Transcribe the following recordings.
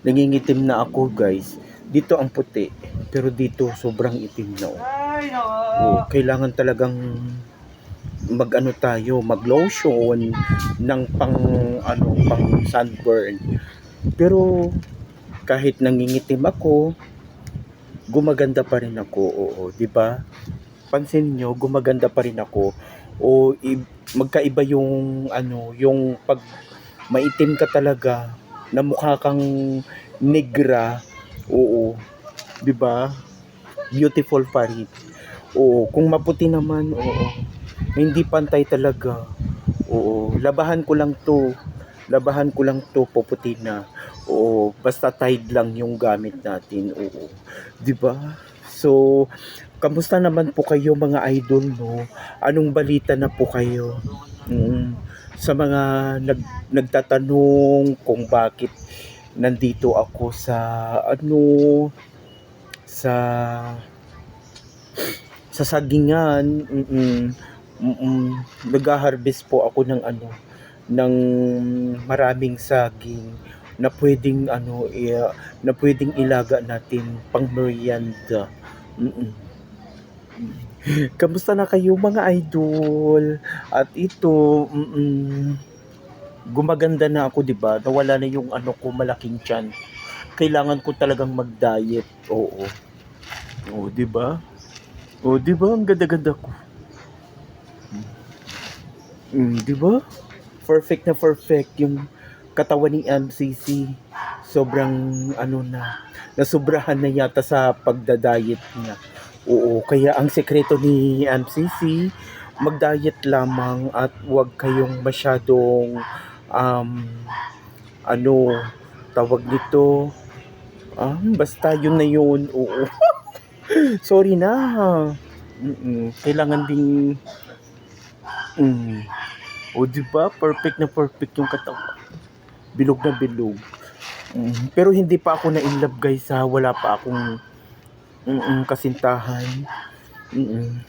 Nangingitim na ako guys. Dito ang puti. Pero dito sobrang itim na. oh. Oh, kailangan talagang mag-ano tayo, mag-lotion ng pang ano, pang sunburn. Pero kahit nangingitim ako, gumaganda pa rin ako. Oo, 'di ba? Pansin nyo, gumaganda pa rin ako. O i- magkaiba yung ano, yung pag maitim ka talaga na mukha kang negra. Oo. 'Di ba? Beautiful pa rin. Oo, kung maputi naman, oo. Hindi pantay talaga. Oo, labahan ko lang 'to. Labahan ko lang 'to, puputi na. Oo, basta tied lang yung gamit natin. Oo. 'Di ba? So, kamusta naman po kayo mga idol no? Anong balita na po kayo? Mm, sa mga nag, nagtatanong kung bakit nandito ako sa ano sa sa sagingan mm mm nag-harvest po ako ng ano ng maraming saging na pwedeng ano i- na pwedeng ilaga natin pang merienda. Mm-mm. Kamusta na kayo mga idol? At ito, mm gumaganda na ako, 'di ba? Nawala na yung ano ko malaking tiyan. Kailangan ko talagang mag-diet. Oo. Oo, 'di ba? Oo, 'di ba? Ang ganda-ganda ko. Mm, 'di ba? Perfect na perfect yung katawan ni MCC. Sobrang ano na, nasubrahan na yata sa pagda-diet niya. Oo, kaya ang sekreto ni MCC, mag-diet lamang at huwag kayong masyadong um, ano, tawag nito, ah, basta yun na yun, oo. Sorry na. Mm-mm. Kailangan ding mm. O di ba? Perfect na perfect yung katawan. Bilog na bilog. Mm. Pero hindi pa ako na in love guys ha. Wala pa akong mm kasintahan. Mm-mm.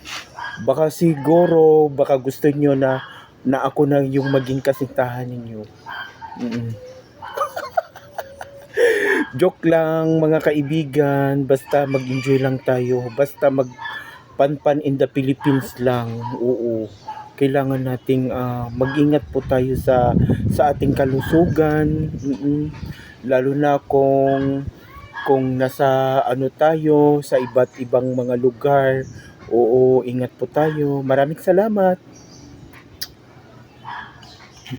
Baka siguro, baka gusto nyo na na ako na yung maging kasintahan ninyo. Mm-mm. Joke lang mga kaibigan, basta mag-enjoy lang tayo, basta mag panpan in the Philippines lang. Oo. Kailangan nating ah, mag-ingat po tayo sa sa ating kalusugan. Mm-mm. Lalo na kung kung nasa ano tayo sa iba't ibang mga lugar. Oo, ingat po tayo. Maraming salamat.